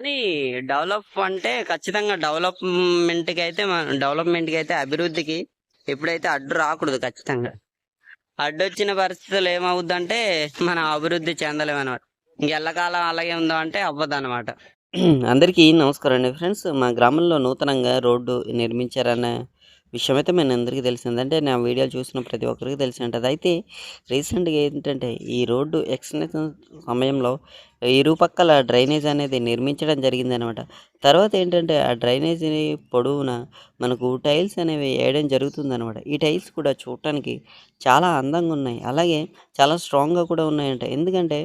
కానీ డెవలప్ అంటే ఖచ్చితంగా డెవలప్మెంట్కి అయితే మన డెవలప్మెంట్కి అయితే అభివృద్ధికి ఎప్పుడైతే అడ్డు రాకూడదు ఖచ్చితంగా. అడ్డు వచ్చిన పరిస్థితులు ఏమవుద్దంటే మనం అభివృద్ధి చెందలేము అనమాట ఇంకెల్లకాలం అలాగే ఉందా అంటే అవ్వదు అనమాట అందరికీ నమస్కారం అండి ఫ్రెండ్స్. మా గ్రామంలో నూతనంగా రోడ్డు నిర్మించారన్న విషయం అయితే మేము అందరికీ తెలిసింది. అంటే నా వీడియోలు చూసిన ప్రతి ఒక్కరికి తెలిసి ఉంటుంది. అయితే రీసెంట్గా ఏంటంటే ఈ రోడ్డు ఎక్స్టెన్షన్ సమయంలో ఇరుపక్కల డ్రైనేజ్ అనేది నిర్మించడం జరిగింది అనమాట తర్వాత ఏంటంటే ఆ డ్రైనేజీని పొడవున మనకు టైల్స్ అనేవి వేయడం జరుగుతుంది అనమాట ఈ టైల్స్ కూడా చూడటానికి చాలా అందంగా ఉన్నాయి. అలాగే చాలా స్ట్రాంగ్గా కూడా ఉన్నాయంట. ఎందుకంటే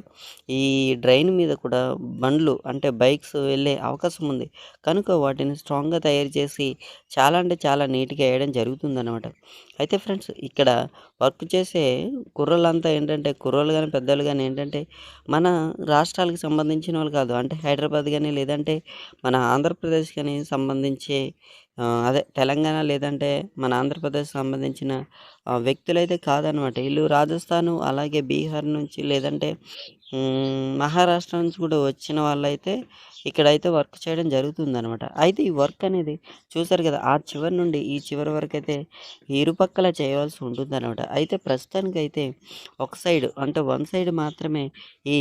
ఈ డ్రైన్ మీద కూడా బండ్లు అంటే బైక్స్ వెళ్ళే అవకాశం ఉంది. కనుక వాటిని స్ట్రాంగ్గా తయారు చేసి చాలా అంటే చాలా నీట్గా వేయడం జరుగుతుంది అనమాట అయితే ఫ్రెండ్స్ ఇక్కడ వర్క్ చేసే కుర్రలంతా ఏంటంటే కుర్రలు కానీ పెద్దలు కానీ ఏంటంటే మన రాష్ట్రాలకు సంబంధించిన వాళ్ళు కాదు. అంటే హైదరాబాద్ కానీ లేదంటే మన ఆంధ్రప్రదేశ్ కానీ సంబంధించే అదే తెలంగాణ లేదంటే మన ఆంధ్రప్రదేశ్ సంబంధించిన వ్యక్తులైతే కాదనమాట వీళ్ళు రాజస్థాన్ అలాగే బీహార్ నుంచి లేదంటే మహారాష్ట్ర నుంచి కూడా వచ్చిన వాళ్ళైతే ఇక్కడైతే వర్క్ చేయడం జరుగుతుందనమాట అయితే ఈ వర్క్ అనేది చూసారు కదా ఆ చివరి నుండి ఈ చివరి వరకు అయితే ఇరుపక్కల చేయవలసి ఉంటుందన్నమాట. అయితే ప్రస్తుతానికైతే ఒక సైడ్ అంటే వన్ సైడ్ మాత్రమే ఈ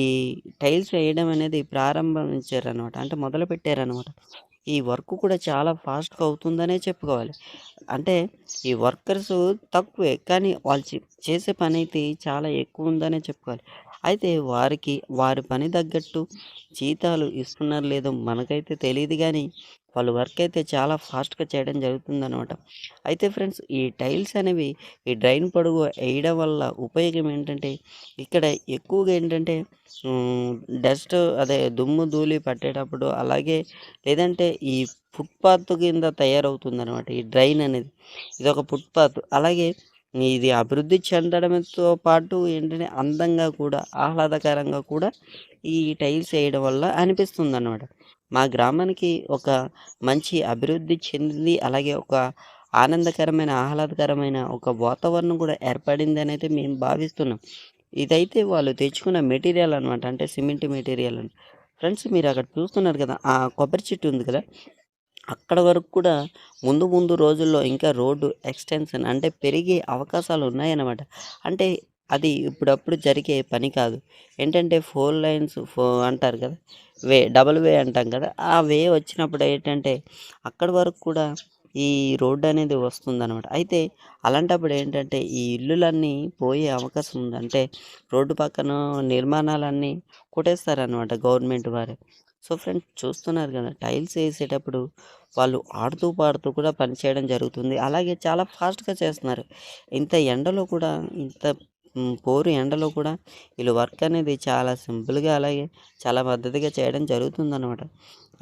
టైల్స్ వేయడం అనేది ప్రారంభించారనమాట అంటే మొదలు పెట్టారనమాట ఈ వర్క్ కూడా చాలా ఫాస్ట్గా అవుతుందనే చెప్పుకోవాలి. అంటే ఈ వర్కర్స్ తక్కువే కానీ వాళ్ళు చేసే పని అయితే చాలా ఎక్కువ ఉందనే చెప్పుకోవాలి. అయితే వారికి వారి పని తగ్గట్టు జీతాలు ఇస్తున్నారు లేదో మనకైతే తెలియదు కానీ వాళ్ళు వర్క్ అయితే చాలా ఫాస్ట్గా చేయడం జరుగుతుందనమాట అయితే ఫ్రెండ్స్ ఈ టైల్స్ అనేవి ఈ డ్రైన్ పొడుగు వేయడం వల్ల ఉపయోగం ఏంటంటే ఇక్కడ ఎక్కువగా ఏంటంటే డస్ట్ అదే దుమ్ము ధూళి పట్టేటప్పుడు అలాగే లేదంటే ఈ ఫుట్పాత్ కింద తయారవుతుంది అనమాట ఈ డ్రైన్ అనేది. ఇది ఒక ఫుట్పాత్ అలాగే ఇది అభివృద్ధి చెందడంతో పాటు ఏంటంటే అందంగా కూడా ఆహ్లాదకరంగా కూడా ఈ టైల్స్ వేయడం వల్ల అనిపిస్తుంది అన్నమాట మా గ్రామానికి ఒక మంచి అభివృద్ధి చెందింది. అలాగే ఒక ఆనందకరమైన ఆహ్లాదకరమైన ఒక వాతావరణం కూడా ఏర్పడింది అని అయితే మేము భావిస్తున్నాం. ఇదైతే వాళ్ళు తెచ్చుకున్న మెటీరియల్ అనమాట అంటే సిమెంట్ మెటీరియల్ అని. ఫ్రెండ్స్ మీరు అక్కడ చూస్తున్నారు కదా ఆ కొబ్బరి చెట్టు ఉంది కదా అక్కడ వరకు కూడా ముందు ముందు రోజుల్లో ఇంకా రోడ్డు ఎక్స్టెన్షన్ అంటే పెరిగే అవకాశాలు ఉన్నాయన్నమాట. అంటే అది ఇప్పుడప్పుడు జరిగే పని కాదు. ఏంటంటే ఫోర్ లైన్స్ ఫో అంటారు కదా వే డబల్ వే అంటాం కదా ఆ వే వచ్చినప్పుడు ఏంటంటే అక్కడ వరకు కూడా ఈ రోడ్డు అనేది వస్తుందన్నమాట. అయితే అలాంటప్పుడు ఏంటంటే ఈ ఇల్లులన్నీ పోయే అవకాశం ఉంది అంటే రోడ్డు పక్కన నిర్మాణాలన్నీ కొట్టేస్తారనమాట గవర్నమెంట్ వారు. సో ఫ్రెండ్స్ చూస్తున్నారు కదా టైల్స్ వేసేటప్పుడు వాళ్ళు ఆడుతూ పాడుతూ కూడా పని చేయడం జరుగుతుంది. అలాగే చాలా ఫాస్ట్గా చేస్తున్నారు. ఇంత ఎండలో కూడా ఇంత పోరు ఎండలో కూడా వీళ్ళు వర్క్ అనేది చాలా సింపుల్గా అలాగే చాలా పద్ధతిగా చేయడం జరుగుతుందన్నమాట.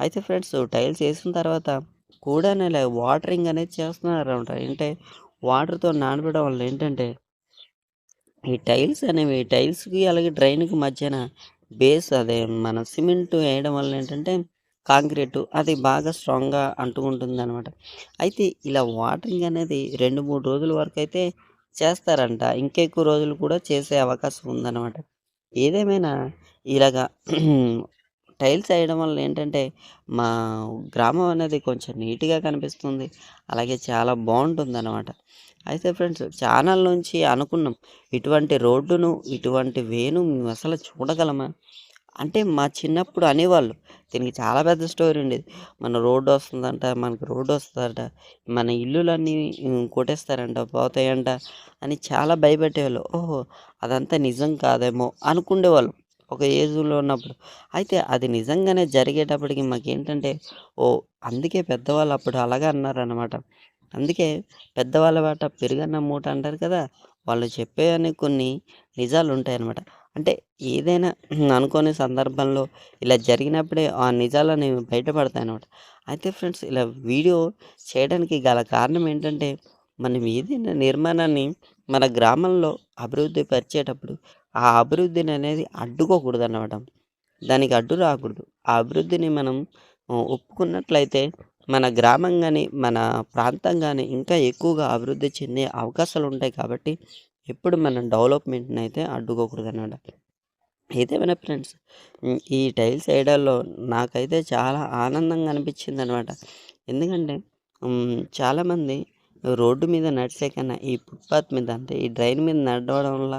అయితే ఫ్రెండ్స్ టైల్స్ వేసిన తర్వాత కూడా ఇలా వాటరింగ్ అనేది చేస్తున్నారు అనమాట అంటే వాటర్తో నానబెట్టడం వల్ల ఏంటంటే ఈ టైల్స్ అనేవి టైల్స్కి అలాగే డ్రైన్కి మధ్యన బేస్ అదే మన సిమెంట్ వేయడం వల్ల ఏంటంటే కాంక్రీటు అది బాగా స్ట్రాంగ్గా అంటుకుంటుంది అనమాట అయితే ఇలా వాటరింగ్ అనేది రెండు మూడు రోజుల వరకు అయితే చేస్తారంట. ఇంకెక్కువ రోజులు కూడా చేసే అవకాశం ఉందన్నమాట. ఏదేమైనా ఇలాగా టైల్స్ వేయడం వల్ల ఏంటంటే మా గ్రామం అనేది కొంచెం నీట్గా కనిపిస్తుంది. అలాగే చాలా బాగుంటుంది అనమాట అయితే ఫ్రెండ్స్ ఛానల్ నుంచి అనుకున్నాం ఇటువంటి రోడ్డును ఇటువంటి వేను మేము అసలు చూడగలమా? అంటే మా చిన్నప్పుడు అనేవాళ్ళు దీనికి చాలా పెద్ద స్టోరీ ఉండేది. మన రోడ్డు వస్తుందంట మనకి రోడ్డు వస్తుందంట మన ఇల్లులన్నీ కొట్టేస్తారంట పోతాయంట అని చాలా భయపెట్టేవాళ్ళు. ఓహో అదంతా నిజం కాదేమో అనుకునేవాళ్ళు ఒక ఏజ్లో ఉన్నప్పుడు. అయితే అది నిజంగానే జరిగేటప్పటికి మాకేంటంటే ఓ అందుకే పెద్దవాళ్ళు అప్పుడు అలాగే అన్నారనమాట అందుకే పెద్దవాళ్ళ బాట పెరుగన్న మూట అంటారు కదా వాళ్ళు చెప్పేవని కొన్ని నిజాలు ఉంటాయన్నమాట. అంటే ఏదైనా అనుకోని సందర్భంలో ఇలా జరిగినప్పుడే ఆ నిజాలని బయటపడతాయి అనమాట అయితే ఫ్రెండ్స్ ఇలా వీడియో చేయడానికి గల కారణం ఏంటంటే మనం ఏదైనా నిర్మాణాన్ని మన గ్రామంలో అభివృద్ధి పరిచేటప్పుడు ఆ అభివృద్ధిని అనేది అడ్డుకోకూడదు అన్నమాట దానికి అడ్డు రాకూడదు. ఆ అభివృద్ధిని మనం ఒప్పుకున్నట్లయితే మన గ్రామం కానీ మన ప్రాంతం కానీ ఇంకా ఎక్కువగా అభివృద్ధి చెందే అవకాశాలు ఉంటాయి కాబట్టి ఎప్పుడు మనం డెవలప్మెంట్ని అయితే అడ్డుకోకూడదు అన్నమాట ఏదేమైనా ఫ్రెండ్స్ ఈ టైల్స్ వేయడంలో నాకైతే చాలా ఆనందంగా అనిపించింది అనమాట ఎందుకంటే చాలామంది రోడ్డు మీద నడిచే కన్నా ఈ ఫుట్పాత్ మీద అంటే ఈ డ్రైన్ మీద నడవడం వల్ల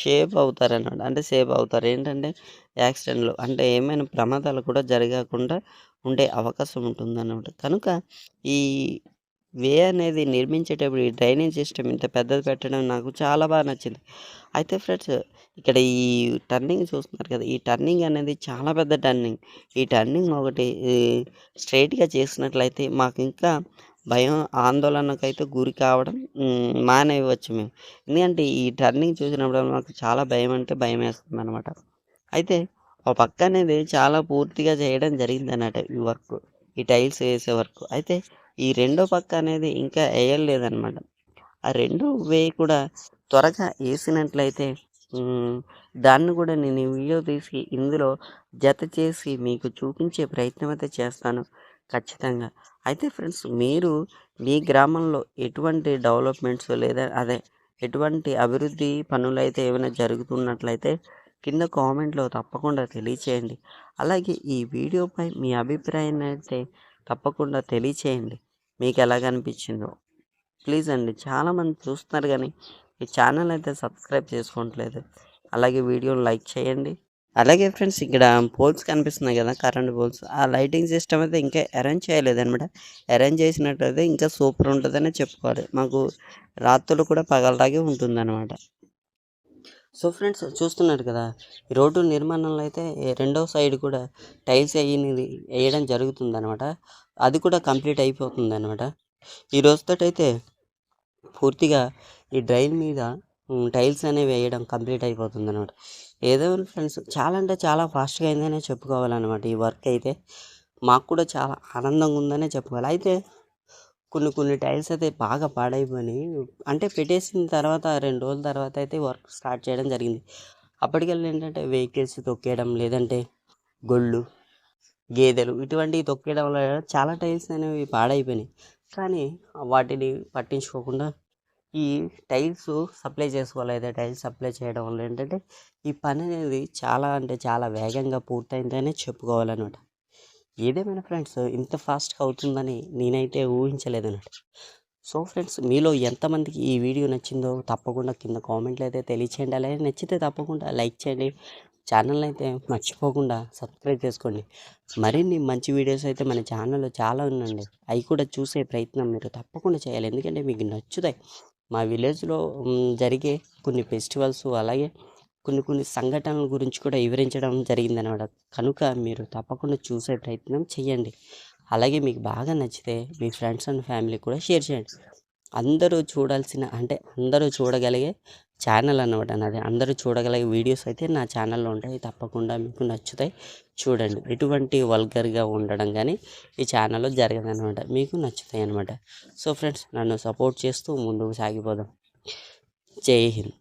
షేప్ అవుతారు అన్నమాట అంటే సేఫ్ అవుతారు. ఏంటంటే యాక్సిడెంట్లు అంటే ఏమైనా ప్రమాదాలు కూడా జరగకుండా ఉండే అవకాశం ఉంటుందన్నమాట. కనుక ఈ వే అనేది నిర్మించేటప్పుడు ఈ డ్రైనేజ్ సిస్టమ్ ఇంత పెద్దది పెట్టడం నాకు చాలా బాగా నచ్చింది. అయితే ఫ్రెండ్స్ ఇక్కడ ఈ టర్నింగ్ చూస్తున్నారు కదా ఈ టర్నింగ్ అనేది చాలా పెద్ద టర్నింగ్. ఈ టర్నింగ్ ఒకటి స్ట్రైట్గా చేసినట్లయితే మాకు ఇంకా భయం ఆందోళనకైతే గురి కావడం మానేయవచ్చు మేము. ఎందుకంటే ఈ టర్నింగ్ చూసినప్పుడు మాకు చాలా భయం అంటే భయం వేస్తుంది అనమాట అయితే ఒక పక్క అనేది చాలా పూర్తిగా చేయడం జరిగింది అన్నమాట ఈ వర్క్ ఈ టైల్స్ వేసే వర్క్. అయితే ఈ రెండో పక్క అనేది ఇంకా వేయలేదన్నమాట. ఆ రెండు వేయి కూడా త్వరగా వేసినట్లయితే దాన్ని కూడా నేను వీడియో తీసి ఇందులో జత చేసి మీకు చూపించే ప్రయత్నం అయితే చేస్తాను. ఖచ్చితంగా. అయితే ఫ్రెండ్స్ మీరు మీ గ్రామంలో ఎటువంటి డెవలప్మెంట్స్ లేదా అదే ఎటువంటి అభివృద్ధి పనులు అయితే ఏమైనా జరుగుతున్నట్లయితే కింద కామెంట్లో తప్పకుండా తెలియచేయండి. అలాగే ఈ వీడియోపై మీ అభిప్రాయాన్ని అయితే తప్పకుండా తెలియచేయండి. మీకు ఎలాగ అనిపించిందో. ప్లీజ్ అండి చాలామంది చూస్తున్నారు కానీ ఈ ఛానల్ అయితే సబ్స్క్రైబ్ చేసుకోవట్లేదు. అలాగే వీడియోని లైక్ చేయండి. అలాగే ఫ్రెండ్స్ ఇక్కడ పోల్స్ కనిపిస్తున్నాయి కదా కరెంట్ పోల్స్ ఆ లైటింగ్ సిస్టమ్ అయితే ఇంకా అరేంజ్ చేయలేదన్నమాట. అరేంజ్ చేసినట్టయితే ఇంకా సూపర్ ఉంటుందనే చెప్పుకోవాలి. మాకు రాత్రులు కూడా పగలలాగే ఉంటుందన్నమాట. సో ఫ్రెండ్స్ చూస్తున్నారు కదా ఈ రోడ్డు నిర్మాణంలో అయితే రెండవ సైడ్ కూడా టైల్స్ వేయనిది వేయడం జరుగుతుంది అనమాట అది కూడా కంప్లీట్ అయిపోతుంది అనమాట ఈ రోజుతోటైతే పూర్తిగా ఈ డ్రైన్ మీద టైల్స్ అనేవి వేయడం కంప్లీట్ అయిపోతుంది అనమాట ఏదో ఫ్రెండ్స్ చాలా అంటే చాలా ఫాస్ట్గా అయిందనే చెప్పుకోవాలన్నమాట. ఈ వర్క్ అయితే మాకు కూడా చాలా ఆనందంగా ఉందనే చెప్పుకోవాలి. అయితే కొన్ని కొన్ని టైల్స్ అయితే బాగా పాడైపోయినాయి. అంటే పెట్టేసిన తర్వాత రెండు రోజుల తర్వాత అయితే వర్క్ స్టార్ట్ చేయడం జరిగింది. అప్పటికెళ్ళి ఏంటంటే వెహికల్స్ తొక్కేయడం లేదంటే గొళ్ళు గేదెలు ఇటువంటివి తొక్కేయడం వల్ల చాలా టైల్స్ అనేవి పాడైపోయినాయి. కానీ వాటిని పట్టించుకోకుండా ఈ టైల్స్ సప్లై చేసుకోవాలి అయితే టైల్స్ సప్లై చేయడం వల్ల ఏంటంటే ఈ పని అనేది చాలా అంటే చాలా వేగంగా పూర్తయిందనే చెప్పుకోవాలన్నమాట. ఏదేమైనా ఫ్రెండ్స్ ఇంత ఫాస్ట్గా అవుతుందని నేనైతే ఊహించలేదు సో ఫ్రెండ్స్ మీలో ఎంతమందికి ఈ వీడియో నచ్చిందో తప్పకుండా కింద కామెంట్లు అయితే తెలియచేయండి. అలాగే నచ్చితే తప్పకుండా లైక్ చేయండి. ఛానల్ అయితే మర్చిపోకుండా సబ్స్క్రైబ్ చేసుకోండి. మరిన్ని మంచి వీడియోస్ అయితే మన ఛానల్లో చాలా ఉందండి. అవి కూడా చూసే ప్రయత్నం మీరు తప్పకుండా చేయాలి. ఎందుకంటే మీకు నచ్చుతాయి. మా విలేజ్లో జరిగే కొన్ని ఫెస్టివల్స్ అలాగే కొన్ని కొన్ని సంఘటనల గురించి కూడా వివరించడం జరిగిందనమాట కనుక మీరు తప్పకుండా చూసే ప్రయత్నం చేయండి అలాగే మీకు బాగా నచ్చితే మీ ఫ్రెండ్స్ అండ్ ఫ్యామిలీ కూడా షేర్ చేయండి. అందరూ చూడాల్సిన అంటే అందరూ చూడగలిగే ఛానల్ అన్నమాట నాది. అందరూ చూడగలిగే వీడియోస్ అయితే నా ఛానల్లో ఉంటాయి. తప్పకుండా మీకు నచ్చుతాయి. చూడండి. ఎటువంటి వల్గర్గా ఉండడం కానీ ఈ ఛానల్లో జరగదనమాట మీకు నచ్చుతాయి అనమాట సో ఫ్రెండ్స్ నన్ను సపోర్ట్ చేస్తూ ముందుకు సాగిపోదాం. జై హింద్.